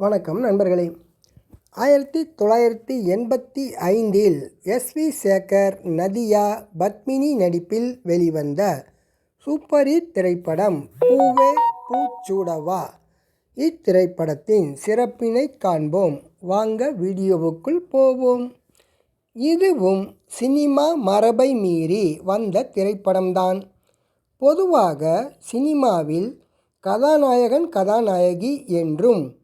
வணக்கம் நண்பர்களே. ஆயிரத்தி தொள்ளாயிரத்தி எண்பத்தி ஐந்தில் எஸ் வி சேகர் நதியா பத்மினி நடிப்பில் வெளிவந்த சூப்பர் ஹிட் திரைப்படம் பூவே பூச்சூடவா. இத்திரைப்படத்தின் சிறப்பினை காண்போம். வாங்க வீடியோவுக்குள் போவோம். இதுவும் சினிமா மரபை மீறி வந்த திரைப்படம்தான். பொதுவாக சினிமாவில் கதாநாயகன் கதாநாயகி என்றும்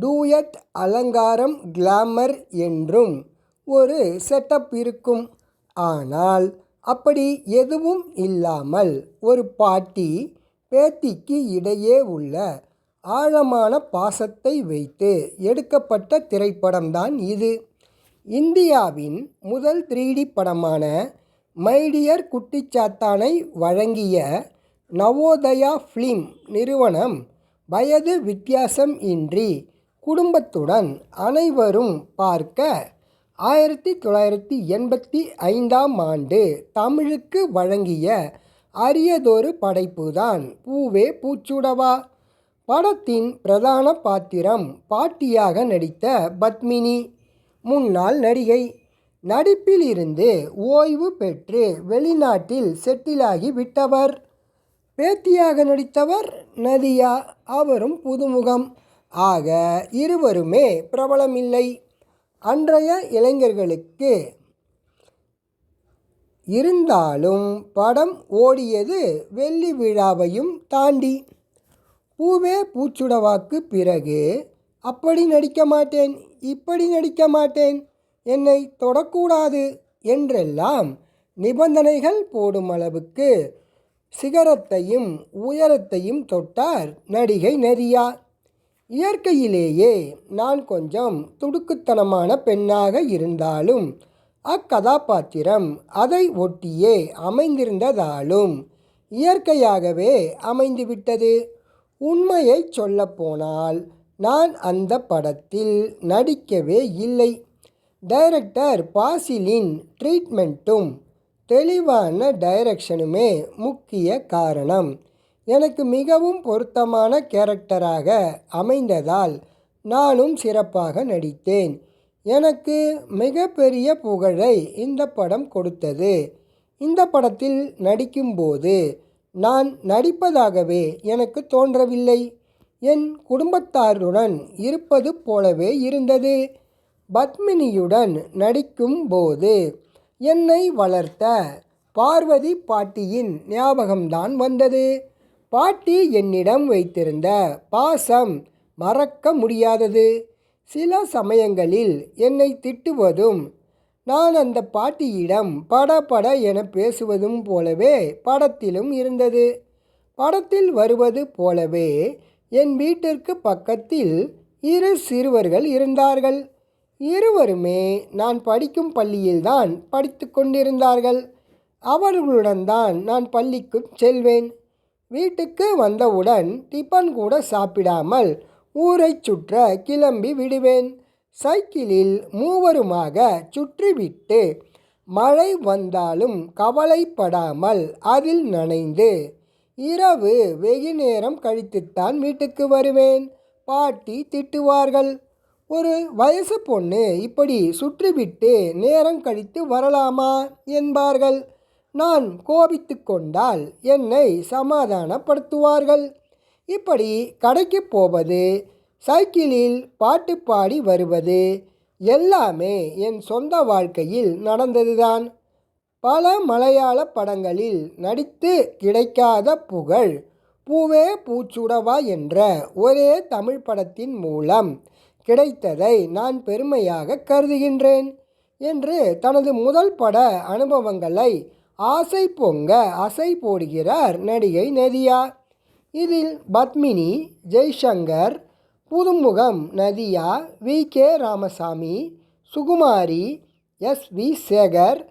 டூயட் அலங்காரம் கிளாமர் என்றும் ஒரு செட்டப் இருக்கும். ஆனால் அப்படி எதுவும் இல்லாமல் ஒரு பாட்டி பேத்திக்கு இடையே உள்ள ஆழமான பாசத்தை வைத்து எடுக்கப்பட்ட திரைப்படம்தான் இது. இந்தியாவின் முதல் த்ரீடி படமான மைடியர் குட்டிச்சாத்தானை வழங்கிய நவோதயா ஃபிலிம் நிறுவனம் வயது வித்தியாசம் இன்றி குடும்பத்துடன் அனைவரும் பார்க்க ஆயிரத்தி தொள்ளாயிரத்தி எண்பத்தி ஐந்தாம் ஆண்டு தமிழுக்கு வழங்கிய அரியதொரு படைப்புதான் பூவே பூச்சுடவா. படத்தின் பிரதான பாத்திரம் பாட்டியாக நடித்த பத்மினி. முன்னாள் நடிகை. நடிப்பிலிருந்து ஓய்வு பெற்று வெளிநாட்டில் செட்டிலாகி விட்டவர். பேத்தியாக நடித்தவர் நதியா. அவரும் புதுமுகம். ஆக இருவருமே பிரபலமில்லை. அன்றைய இளைஞர்களுக்கு இருந்தாலும் படம் ஓடியது வெள்ளி விழாவையும் தாண்டி. பூவே பூச்சுடவாக்கு பிறகு அப்படி நடிக்க மாட்டேன் இப்படி நடிக்க மாட்டேன் என்னை தொடக்கூடாது என்றெல்லாம் நிபந்தனைகள் போடும் அளவுக்கு சிகரத்தையும் உயரத்தையும் தொட்டார் நடிகை நரியார் இயற்கையிலேயே நான் கொஞ்சம் துடுக்குத்தனமான பெண்ணாக இருந்தாலும் அக்கதாபாத்திரம் அதை ஒட்டியே அமைந்திருந்ததாலும் இயற்கையாகவே அமைந்துவிட்டது. உண்மையை சொல்லப்போனால் நான் அந்த படத்தில் நடிக்கவே இல்லை. டைரக்டர் பாசிலின் ட்ரீட்மெண்ட்டும் தெளிவான டைரக்ஷனுமே முக்கிய காரணம். எனக்கு மிகவும் பொருத்தமான கேரக்டராக அமைந்ததால் நானும் சிறப்பாக நடித்தேன். எனக்கு மிகப்பெரிய புகழை இந்த படம் கொடுத்தது. இந்த படத்தில் நடிக்கும்போது நான் நடிப்பதாகவே எனக்கு தோன்றவில்லை. என் குடும்பத்தாருடன் இருப்பது போலவே இருந்தது. பத்மினியுடன் நடிக்கும்போது என்னை வளர்த்த பார்வதி பாட்டியின் ஞாபகம்தான் வந்தது. பாட்டி என்னிடம் வைத்திருந்த பாசம் மறக்க முடியாதது. சில சமயங்களில் என்னை திட்டுவதும் நான் அந்த பாட்டியிடம் பட பட என பேசுவதும் போலவே படத்திலும் இருந்தது. படத்தில் வருவது போலவே என் வீட்டிற்கு பக்கத்தில் இரு சிறுவர்கள் இருந்தார்கள். இருவருமே நான் படிக்கும் பள்ளியில்தான் படித்து கொண்டிருந்தார்கள். அவர்களுடன் தான் நான் பள்ளிக்கு செல்வேன். வீட்டுக்கு வந்தவுடன் டிஃபன் கூட சாப்பிடாமல் ஊரை சுற்ற கிளம்பி விடுவேன். சைக்கிளில் மூவருமாக சுற்றிவிட்டு மழை வந்தாலும் கவலைப்படாமல் அதில் நனைந்து இரவு வெகு நேரம் கழித்துத்தான் வீட்டுக்கு வருவேன். பாட்டி திட்டுவார்கள். ஒரு வயசு பொண்ணு இப்படி சுற்றிவிட்டு நேரம் கழித்து வரலாமா? என்பார்கள். நான் கோபித்து கொண்டால் என்னை சமாதானப்படுத்துவார்கள். இப்படி கடைக்கு போவது சைக்கிளில் பாட்டு பாடி வருவது எல்லாமே என் சொந்த வாழ்க்கையில் நடந்ததுதான். பல மலையாள படங்களில் நடித்து கிடைக்காத புகழ் பூவே பூச்சுடவா என்ற ஒரே தமிழ் படத்தின் மூலம் கிடைத்ததை நான் பெருமையாக கருதுகின்றேன். என்று தனது முதல் பட அனுபவங்களை ஆசை பொங்க அசை போடுகிறார் நடிகை நதியா. இதில் Padmini Jaishankar புதுமுகம் Nadhiya V. K. Ramasamy Sukumari S. V. Sekhar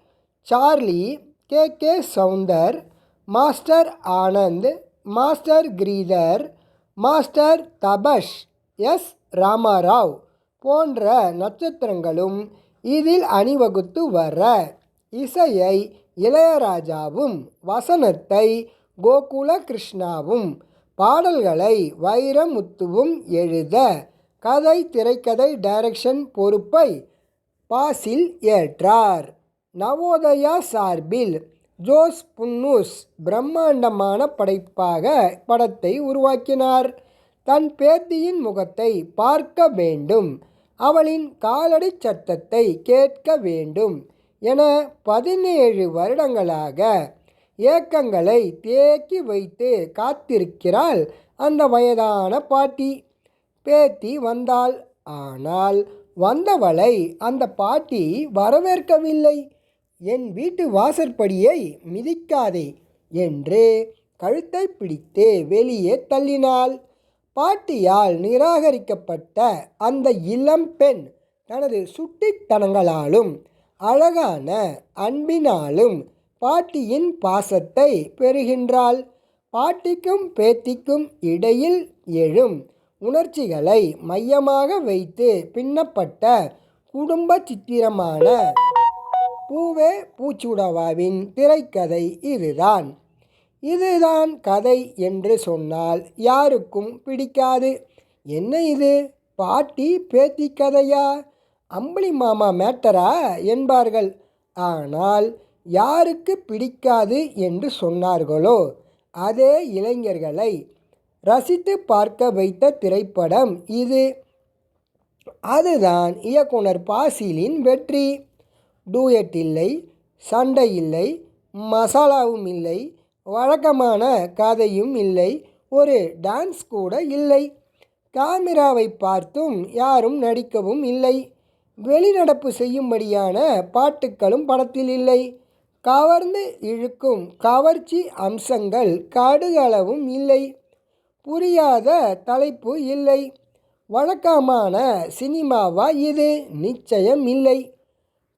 Charlie K. K. Soundar master Anand master Giridhar master Tabash S. Ramarao போன்ற நட்சத்திரங்களும் இதில் அணிவகுத்து வர. இசையை இளையராஜாவும் வசனத்தை கோகுல கிருஷ்ணாவும் பாடல்களை வைரமுத்துவும் எழுத கதை திரைக்கதை டைரக்ஷன் பொறுப்பை பாசில் ஏற்றார். நவோதயா சார்பில் ஜோஸ் புன்னூஸ் பிரம்மாண்டமான படைப்பாக படத்தை உருவாக்கினார். தன் பேத்தியின் முகத்தை பார்க்க வேண்டும். அவளின் காலடி சத்தத்தை கேட்க வேண்டும். என பதினேழு வருடங்களாக ஏக்கங்களை தேக்கி வைத்து காத்திருக்கிறாள் அந்த வயதான பாட்டி. பேத்தி வந்தாள். ஆனால் வந்தவளை அந்த பாட்டி வரவேற்கவில்லை. என் வீட்டு வாசற்படியை மிதிக்காதே என்று கழுத்தை பிடித்து வெளியே தள்ளினாள். பாட்டியால் நிராகரிக்கப்பட்ட அந்த இளம் பெண் தனது சுட்டித்தனங்களாலும் அழகான அன்பினாலும் பாட்டியின் பாசத்தை பெறுகின்றாள். பாட்டிக்கும் பேத்திக்கும் இடையில் எழும் உணர்ச்சிகளை மையமாக வைத்து பின்னப்பட்ட குடும்ப சித்திரமான பூவே பூச்சுடவாவின் திரைக்கதை இதுதான். இதுதான் கதை என்று சொன்னால் யாருக்கும் பிடிக்காது. என்ன இது? பாட்டி பேத்தி கதையா? அம்பளி மாமா மேட்டரா என்பார்கள். ஆனால் யாருக்கு பிடிக்காது என்று சொன்னார்களோ? அதே இளைஞர்களை ரசித்து பார்க்க வைத்த திரைப்படம் இது. அதுதான் இயக்குனர் பாசிலின் வெற்றி. டூயட் இல்லை சண்டை இல்லை மசாலாவும் இல்லை வழக்கமான கதையும் இல்லை ஒரு டான்ஸ் கூட இல்லை. காமிராவை பார்த்தும் யாரும் நடிக்கவும் இல்லை. வெளிநடப்பு செய்யும்படியான பாட்டுக்களும் படத்தில் இல்லை. கவர்ந்து இழுக்கும் கவர்ச்சி அம்சங்கள் கடுகளவும் இல்லை. புரியாத தலைப்பு இல்லை. வழக்கமான சினிமாவா இது? நிச்சயம் இல்லை.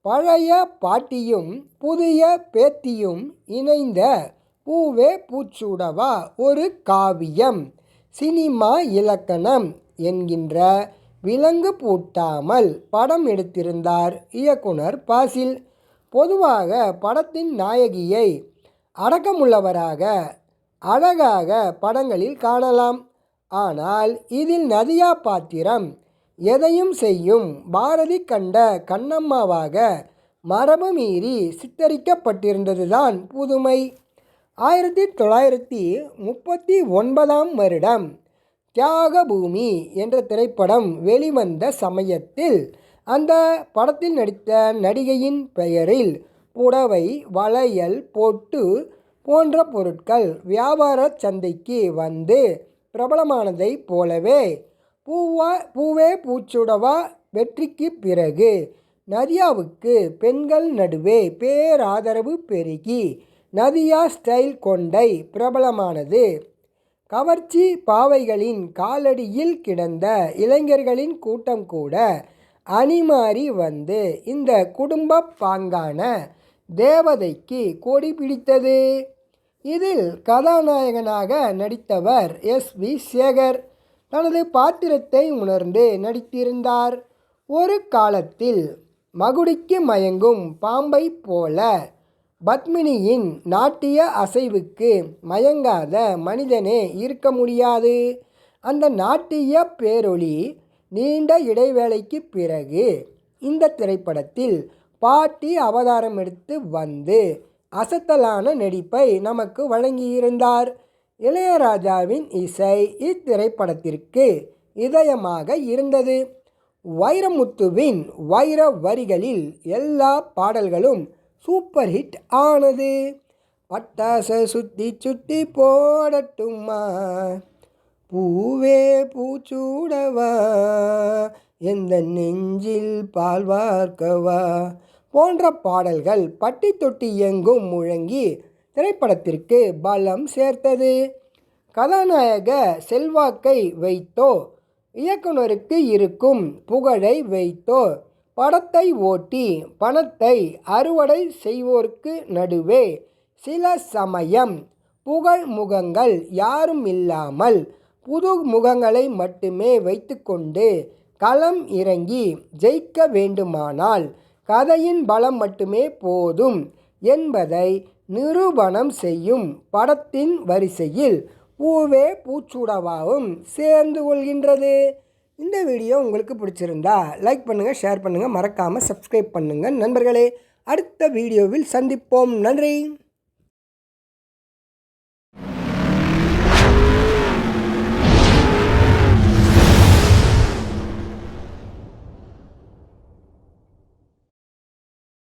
பழைய பாட்டியும் புதிய பேத்தியும் இணைந்த பூவே பூச்சூடவா ஒரு காவியம். சினிமா இலக்கணம் என்கின்ற விலங்கு பூட்டாமல் படம் எடுத்திருந்தார் இயக்குனர் பாசில். பொதுவாக படத்தின் நாயகியை அடக்கமுள்ளவராக அழகாக படங்களில் காணலாம். ஆனால் இதில் நதியா பாத்திரம் எதையும் செய்யும் பாரதி கண்ட கண்ணம்மாவாக மரபு மீறி சித்தரிக்கப்பட்டிருந்ததுதான் புதுமை. ஆயிரத்தி தொள்ளாயிரத்தி முப்பத்தி ஒன்பதாம் வருடம் தியாகபூமி என்ற திரைப்படம் வெளிவந்த சமயத்தில் அந்த படத்தில் நடித்த நடிகையின் பெயரில் புடவை வளையல் பொட்டு போன்ற பொருட்கள் வியாபார சந்தைக்கு வந்து பிரபலமானதைப் போலவே பூவா பூவே பூச்சுடவா வெற்றிக்கு பிறகு நதியாவுக்கு பெண்கள் நடுவே பேராதரவு பெருகி நதியா ஸ்டைல் கொண்டை பிரபலமானது. கவர்ச்சி பாவைகளின் காலடியில் கிடந்த இளைஞர்களின் கூட்டம் கூட அணிமாறி வந்து இந்த குடும்ப பாங்கான தேவதைக்கு கொடி பிடித்தது. இதில் கதாநாயகனாக நடித்தவர் எஸ். வி. சேகர் தனது பாத்திரத்தை உணர்ந்து நடித்திருந்தார். ஒரு காலத்தில் மகுடிக்கு மயங்கும் பாம்பை போல பத்மினியின் நாட்டிய அசைவுக்கு மயங்காத மனிதனே இருக்க முடியாது. அந்த நாட்டிய பேரொளி நீண்ட இடைவேளைக்கு பிறகு இந்த திரைப்படத்தில் பாட்டி அவதாரம் எடுத்து வந்து அசத்தலான நடிப்பை நமக்கு வழங்கியிருந்தார். இளையராஜாவின் இசை இத்திரைப்படத்திற்கு இதயமாக இருந்தது. வைரமுத்துவின் வைர வரிகளில் எல்லா பாடல்களும் சூப்பர் ஹிட் ஆனது. பட்டாச சுற்றி சுற்றி போடட்டுமா? பூவே பூச்சூடவா? எந்த நெஞ்சில் பால் வார்க்கவா? போன்ற பாடல்கள் பட்டி தொட்டி எங்கும் முழங்கி திரைப்படத்திற்கு பலம் சேர்த்தது. கதாநாயக செல்வாக்கை வைத்தோ இயக்குனருக்கு இருக்கும் புகழை வைத்தோ படத்தை ஓட்டி பணத்தை அறுவடை செய்வோருக்கு நடுவே சில சமயம் புகழ் முகங்கள் யாரும் இல்லாமல் புது முகங்களை மட்டுமே வைத்துக்கொண்டு களம் இறங்கி ஜெயிக்க வேண்டுமானால் கதையின் பலம் மட்டுமே போதும் என்பதை நிரூபணம் செய்யும் படத்தின் வரிசையில் பூவே பூச்சுடவாவும் சேர்ந்து கொள்கின்றது. இந்த வீடியோ உங்களுக்கு பிடிச்சிருந்தா லைக் பண்ணுங்கள் ஷேர் பண்ணுங்கள் மறக்காமல் சப்ஸ்கிரைப் பண்ணுங்கள் நண்பர்களே அடுத்த வீடியோவில் சந்திப்போம். நன்றி.